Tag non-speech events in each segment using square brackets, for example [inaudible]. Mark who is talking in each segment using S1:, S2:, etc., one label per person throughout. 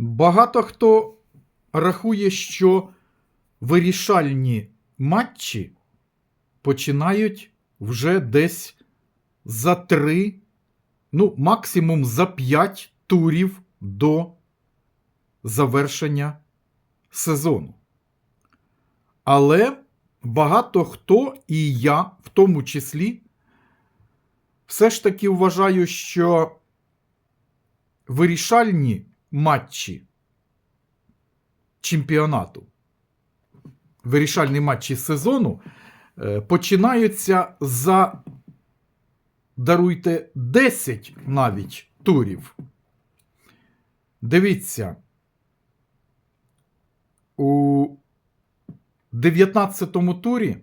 S1: Багато хто рахує, що вирішальні матчі починають вже десь за три, ну, максимум за п'ять турів до завершення сезону. Але багато хто, і я в тому числі, все ж таки вважаю, що вирішальні матчі чемпіонату, вирішальні матчі сезону е, починаються за, даруйте, 10 навіть турів. Дивіться, у 19-му турі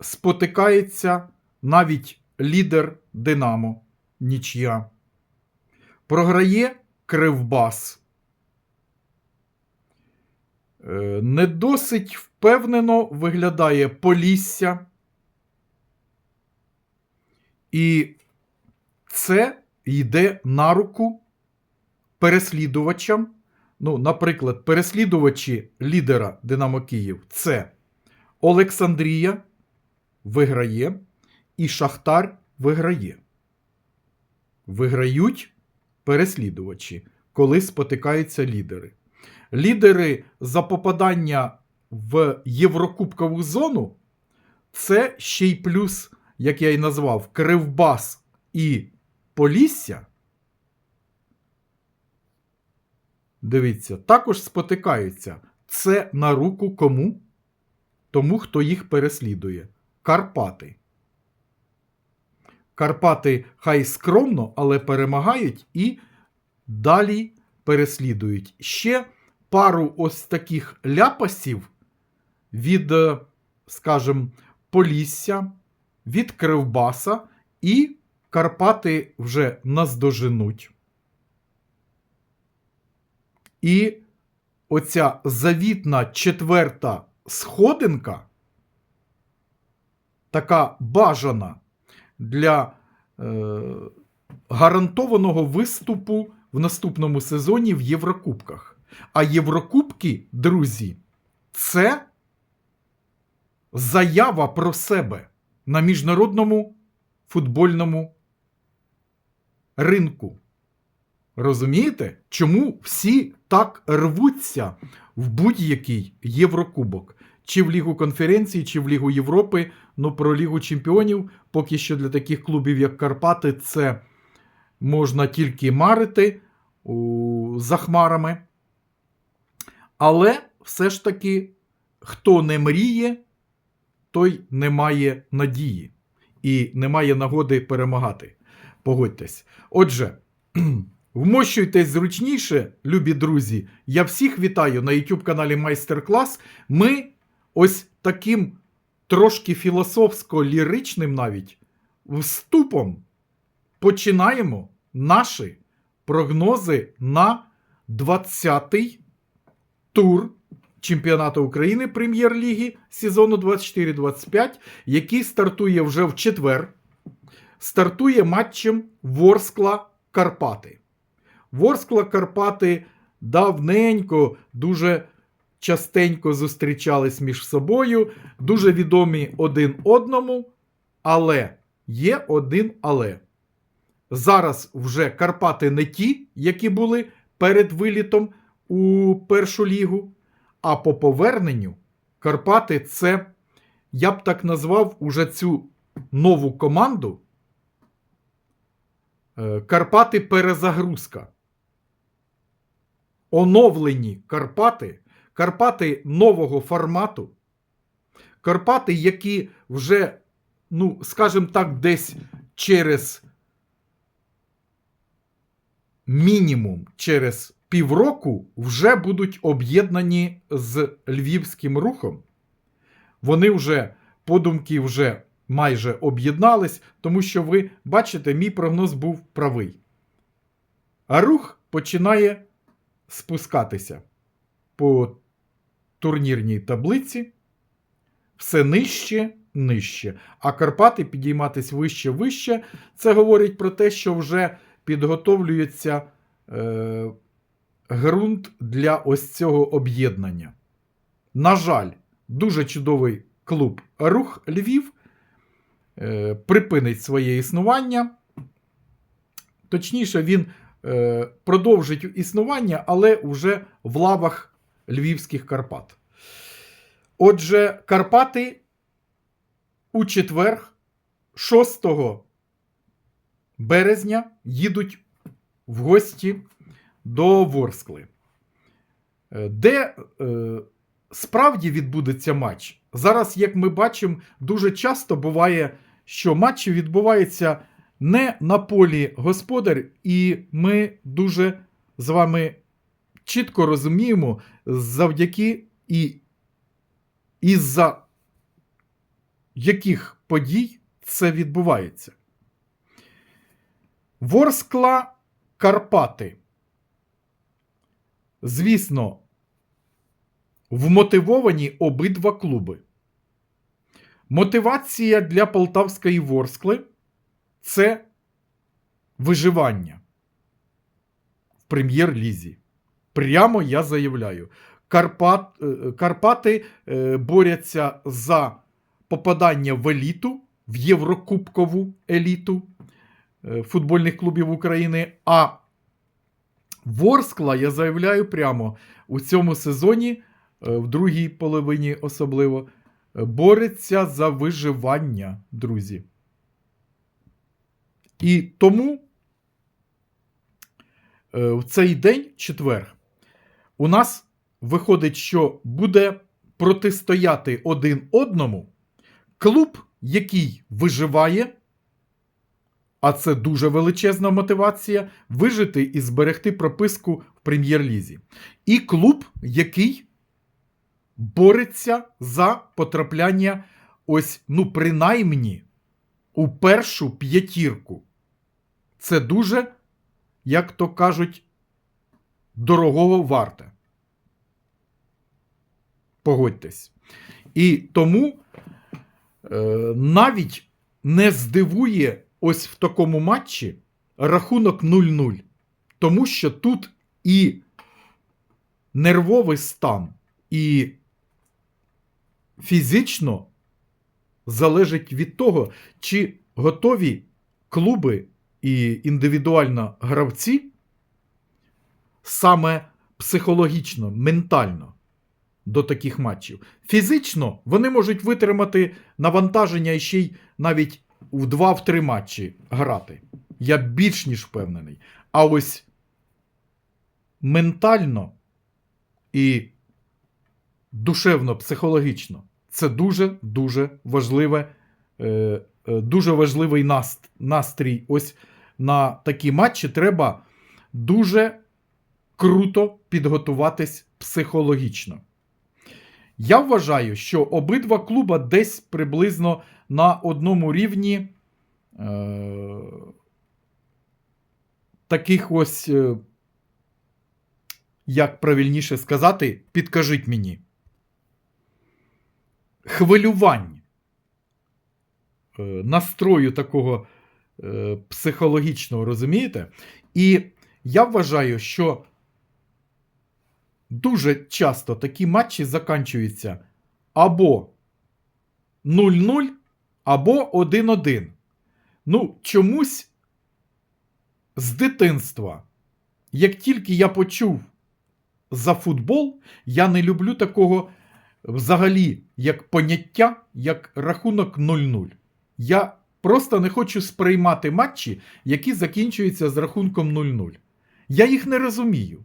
S1: спотикається навіть лідер Динамо нічия. Програє Кривбас. Е, Не досить впевнено виглядає Полісся. І це йде на руку переслідувачам. Ну, наприклад, переслідувачі лідера Динамо Київ це Олександрія виграє і Шахтар виграє. Виграють переслідувачі, коли спотикаються лідери. Лідери за попадання в Єврокубкову зону це ще й плюс, як я і назвав, Кривбас і Полісся. Дивіться, також спотикаються. Це на руку кому? Тому, хто їх переслідує. Карпати. Карпати хай скромно, але перемагають і далі переслідують. Ще пару ось таких ляпасів від, е, скажімо, Полісся, від Кривбаса, і Карпати вже наздоженуть. І оця завітна четверта сходинка, така бажана для е, гарантованого виступу в наступному сезоні в Єврокубках. А Єврокубки, друзі, це заява про себе на міжнародному футбольному ринку. Розумієте, чому всі так рвуться в будь-який Єврокубок? Чи в Лігу конференцій, чи в Лігу Європи. Ну, про Лігу Чемпіонів поки що для таких клубів, як Карпати, це можна тільки марити у, за хмарами. Але все ж таки, хто не мріє, той не має надії і не має нагоди перемагати. Погодьтесь. Отже. [clears throat] Вмощуйтесь зручніше, любі друзі. Я всіх вітаю на YouTube каналі Майстер-клас. Ми ось таким трошки філософсько-ліричним навіть вступом починаємо наші прогнози на 20-й тур Чемпіонату України Прем'єр-ліги сезону 24-25, який стартує вже в четвер. Стартує матчем Ворскла Карпати. Ворскла Карпати давненько, дуже частенько зустрічались між собою, дуже відомі один одному, але є один але. Зараз вже Карпати не ті, які були перед вилітом у першу лігу. А по поверненню Карпати це, я б так назвав уже цю нову команду. е, Карпати перезагрузка оновлені Карпати, Карпати нового формату, Карпати, які вже, ну, скажімо так, десь через мінімум через півроку вже будуть об'єднані з львівським рухом. Вони вже, подумки, вже майже об'єднались, тому що ви бачите, мій прогноз був правий. А рух починає спускатися по турнірній таблиці все нижче, нижче. А Карпати підійматись вище, вище. Це говорить про те, що вже підготовлюється е, ґрунт для ось цього об'єднання. На жаль, дуже чудовий клуб Рух Львів е, припинить своє існування. Точніше, він е, продовжить існування, але вже в лавах Львівських Карпат. Отже, Карпати у четвер, 6 березня, їдуть в гості до Ворскли, Е, де е, справді відбудеться матч. Зараз, як ми бачимо, дуже часто буває, що матчі відбуваються не на полі господар, і ми дуже з вами чітко розуміємо, завдяки і із-за яких подій це відбувається. Ворскла Карпати. Звісно, вмотивовані обидва клуби. Мотивація для Полтавської Ворскли це виживання в прем'єр-лізі. Прямо я заявляю. Карпат, е, Карпати е, борються за попадання в еліту, в Єврокубкову еліту е, футбольних клубів України. А Ворскла, я заявляю прямо, у цьому сезоні, в другій половині особливо, бореться за виживання, друзі. І тому в цей день, четвер, у нас виходить, що буде протистояти один одному клуб, який виживає, а це дуже величезна мотивація, вижити і зберегти прописку в прем'єр-лізі. І клуб, який бореться за потрапляння, ось, ну, принаймні, у першу п'ятірку. Це дуже, як то кажуть, дорогого варте. Погодьтесь. І тому е, навіть не здивує ось в такому матчі рахунок 0-0. Тому що тут і нервовий стан, і фізично залежить від того, чи готові клуби і індивідуально гравці саме психологічно, ментально до таких матчів. Фізично вони можуть витримати навантаження ще й навіть в 2-3 матчі грати. Я більш ніж впевнений. А ось ментально і душевно, психологічно це дуже-дуже важливе, е, е, дуже важливий наст, настрій. Ось на такі матчі треба дуже круто підготуватись психологічно. Я вважаю, що обидва клуба десь приблизно на одному рівні е, таких ось, е, як правильніше сказати, підкажіть мені. Хвилювань, е, настрою такого е, психологічного, розумієте? І я вважаю, що дуже часто такі матчі заканчуються або 0-0, або 1-1. Ну, чомусь з дитинства, як тільки я почув за футбол, я не люблю такого взагалі як поняття, як рахунок 0-0. Я просто не хочу сприймати матчі, які закінчуються з рахунком 0-0. Я їх не розумію.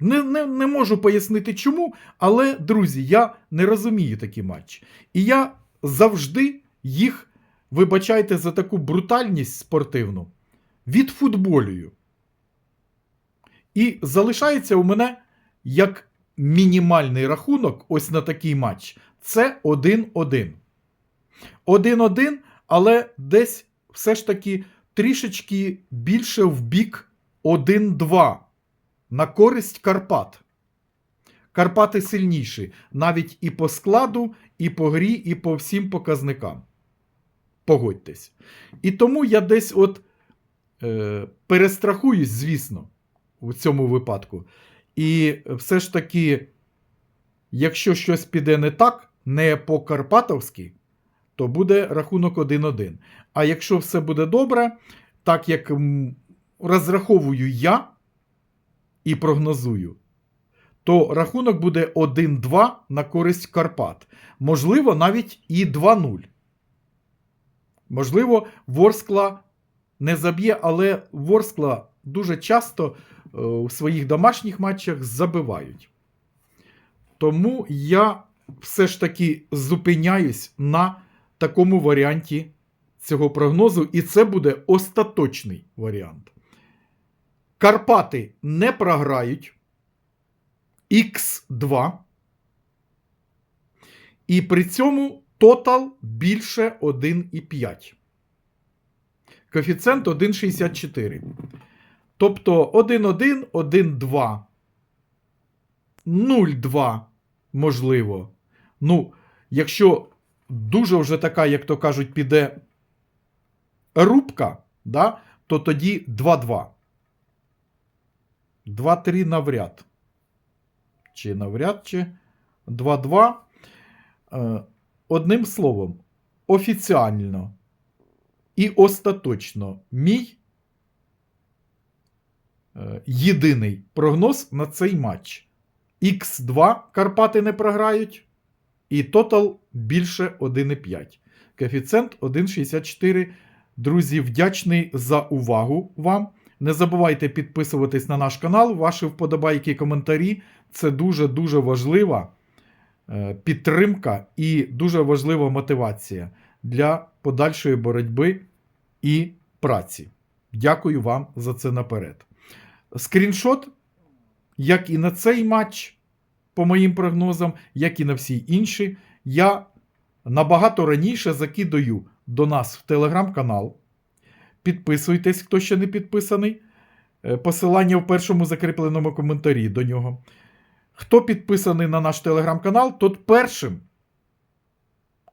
S1: Не, не, не можу пояснити чому, але, друзі, я не розумію такі матчі. І я завжди їх, вибачайте за таку брутальність спортивну, відфутболюю. І залишається у мене як мінімальний рахунок ось на такий матч. Це 1-1. 1-1, але десь все ж таки трішечки більше в бік 1-2 на користь Карпат. Карпати сильніші навіть і по складу, і по грі, і по всім показникам. Погодьтесь. І тому я десь от е, перестрахуюсь, звісно, у цьому випадку. І все ж таки, якщо щось піде не так, не по-карпатовськи, то буде рахунок 1-1. А якщо все буде добре, так як розраховую я і прогнозую, то рахунок буде 1-2 на користь Карпат. Можливо, навіть і 2-0. Можливо, Ворскла не заб'є, але Ворскла дуже часто е, у своїх домашніх матчах забивають. Тому я все ж таки зупиняюсь на такому варіанті цього прогнозу, і це буде остаточний варіант. Карпати не програють Х2. І при цьому тотал більше 1,5. Коефіцієнт 1,64. Тобто 1,1, 1,2, 0,2 можливо. Ну, якщо дуже вже така, як то кажуть, піде рубка, да, то тоді 2-2. 2-3 навряд. Чи навряд чи 2-2. Е, Одним словом, офіціально і остаточно мій е, єдиний прогноз на цей матч. Х2 Карпати не програють, і тотал більше 1,5. Коефіцієнт 1,64. Друзі, вдячний за увагу вам. Не забувайте підписуватись на наш канал, ваші вподобайки, і коментарі. Це дуже-дуже важлива е, підтримка і дуже важлива мотивація для подальшої боротьби і праці. Дякую вам за це наперед. Скріншот, як і на цей матч, по моїм прогнозам, як і на всі інші, я набагато раніше закидаю до нас в телеграм-канал. Підписуйтесь, хто ще не підписаний. Е, Посилання в першому закріпленому коментарі до нього. Хто підписаний на наш телеграм-канал, тот першим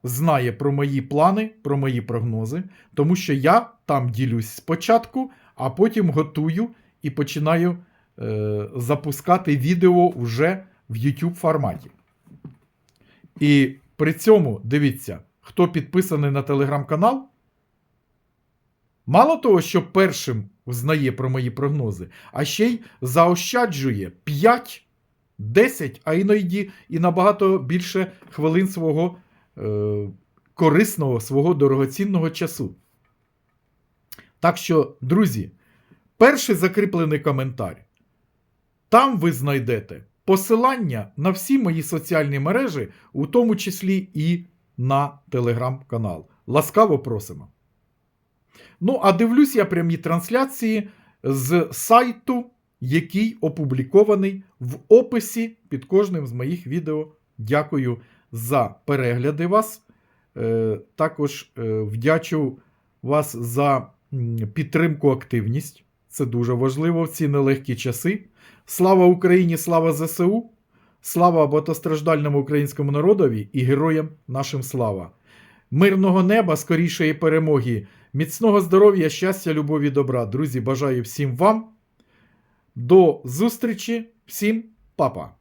S1: знає про мої плани, про мої прогнози, тому що я там ділюсь спочатку, а потім готую і починаю е, запускати відео вже в YouTube форматі. І при цьому дивіться, хто підписаний на телеграм-канал. Мало того, що першим знає про мої прогнози, а ще й заощаджує 5, 10, а іноді і набагато більше хвилин свого е, корисного, свого дорогоцінного часу. Так що, друзі, перший закріплений коментар. Там ви знайдете посилання на всі мої соціальні мережі, у тому числі і на телеграм-канал. Ласкаво просимо. Ну, а дивлюсь я прямі трансляції з сайту, який опублікований в описі під кожним з моїх відео. Дякую за перегляди вас. Е, також е, вдячу вас за підтримку, активність. Це дуже важливо в ці нелегкі часи. Слава Україні, слава ЗСУ, слава багатостраждальному українському народові і героям нашим слава! Мирного неба, скорішої перемоги, міцного здоров'я, щастя, любові, добра. Друзі, бажаю всім вам. До зустрічі, всім па-па!